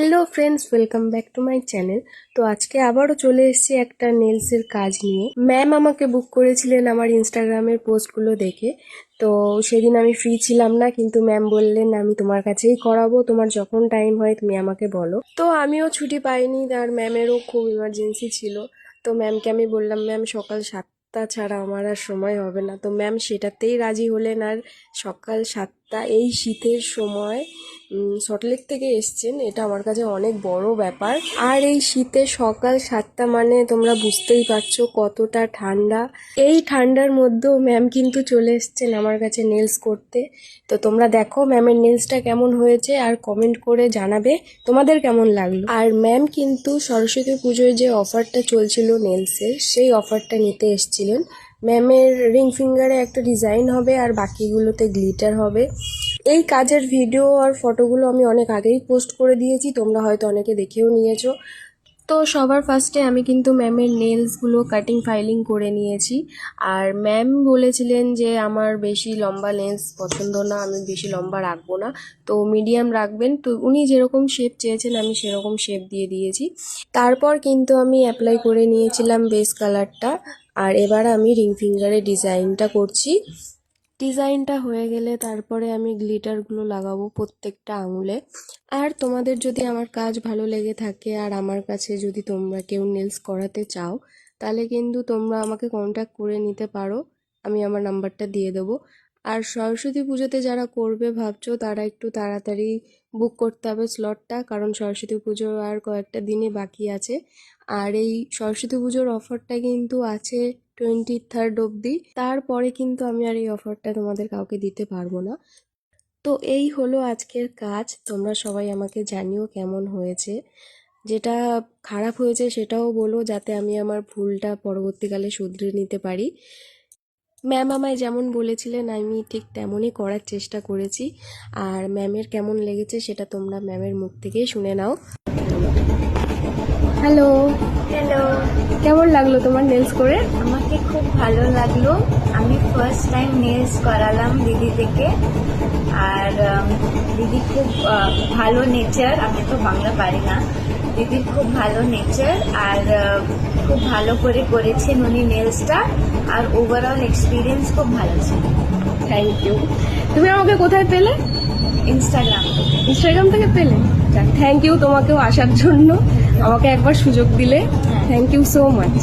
Hello friends welcome back to my channel তো আজকে আবারও চলে এসেছি একটা নেলসের কাজ নিয়ে। ম্যাম আমাকে বুক করেছিলেন আমার ইনস্টাগ্রামের পোস্টগুলো দেখে। তো সেদিন আমি ফ্রি ছিলাম না, কিন্তু ম্যাম বললেন, আমি তোমার কাছেই করাবো, তোমার যখন টাইম হয়, তুমি আমাকে বলো। তো আমিও ছুটি পাইনি, আর ম্যামেরও খুব ইমার্জেন্সি ছিল। তো ম্যামকে আমি বললাম ম্যাম সকাল সাতটা ছাড়া আমার আর সময় হবে না। তো ম্যাম সেটাতেই রাজি হলেন, আর সকাল সাতটা এই শীতের সময় সল্টলেক থেকে এসছেন। এটা আমার কাছে অনেক বড় ব্যাপার। আর এই শীতে সকাল সাতটা মানে তোমরা বুঝতেই পারছ কতটা ঠান্ডা। এই ঠান্ডার মধ্যেও ম্যাম কিন্তু চলে এসছেন আমার কাছে নেলস করতে। তো তোমরা দেখো ম্যামের নেলসটা কেমন হয়েছে আর কমেন্ট করে জানাবে তোমাদের কেমন লাগল। আর ম্যাম কিন্তু সরস্বতী পুজোয় যে অফারটা চলছিল নেলসের সেই অফারটা নিতে এসছিলেন। ম্যামের রিং ফিঙ্গারে একটা ডিজাইন হবে আর বাকিগুলোতে গ্লিটার হবে। এই কাজের ভিডিও আর ফটোগুলো আমি অনেক আগেই পোস্ট করে দিয়েছি, তোমরা হয়তো অনেকে দেখেও নিয়েছো। তো সবার ফার্স্টে আমি কিন্তু ম্যামের নেলসগুলো কাটিং ফাইলিং করে নিয়েছি। আর ম্যাম বলেছিলেন যে, আমার বেশি লম্বা নেলস পছন্দ না, আমি বেশি লম্বা রাখব না। তো মিডিয়াম রাখবেন। তো উনি যেরকম শেপ চেয়েছেন, আমি সেরকম শেপ দিয়ে দিয়েছি। তারপর কিন্তু আমি অ্যাপ্লাই করে নিয়েছিলাম বেস কালারটা আর এবার আমি রিং ফিঙ্গারে ডিজাইনটা করছি। ডিজাইনটা হয়ে গেলে তারপরে আমি গ্লিটারগুলো লাগাবো প্রত্যেকটা আঙুলে। আর তোমাদের যদি আমার কাজ ভালো লেগে থাকে আর আমার কাছে যদি তোমরা কেউ নেলস করাতে চাও, তাহলে কিন্তু তোমরা আমাকে কন্ট্যাক্ট করে নিতে পারো। আমি আমার নাম্বারটা দিয়ে দেবো। আর সরস্বতী পুজোতে যারা করবে, ভাবছ তারা একটু তাড়াতাড়ি বুক করতে হবে স্লটটা কারণ সরস্বতী পুজো আর কয়েকটা দিনই বাকি আছে। আর এই সরস্বতী পুজোর অফারটা কিন্তু আছে টোয়েন্টি থার্ড অবধি। তারপরে কিন্তু আমি আর এই অফারটা তোমাদের কাউকে দিতে পারব না। তো এই হলো আজকের কাজ। তোমরা সবাই আমাকে জানিও কেমন হয়েছে। যেটা খারাপ হয়েছে সেটাও বলো, যাতে আমি আমার ভুলটা পরবর্তীকালে শুধরে নিতে পারি। ম্যাম আমায় যেমন বলেছিলেন আমি ঠিক তেমনই করার চেষ্টা করেছি। আর ম্যামের কেমন লেগেছে সেটা তোমরা ম্যামের মুখ থেকেই শুনে নাও। হ্যালো হ্যালো কেমন লাগল তোমার নেলস করে? আমাকে খুব ভালো লাগল। আমি ফার্স্ট টাইম নেলস করালাম দিদি থেকে। আর দিদি খুব ভালো নেচার আমি তো বাংলা পারি না। দিদির খুব ভালো নেচার আর খুব ভালো করে করেছেন উনি নেলসটা আর ওভারঅল এক্সপিরিয়েন্স খুব ভালো ছিল। থ্যাংক ইউ তুমি আমাকে কোথায় পেলে? ইনস্টাগ্রাম ইনস্টাগ্রাম থেকে পেলে? থ্যাংক ইউ তোমাকেও আসার জন্য। আমাকে একবার সুযোগ দিলে। Thank you so much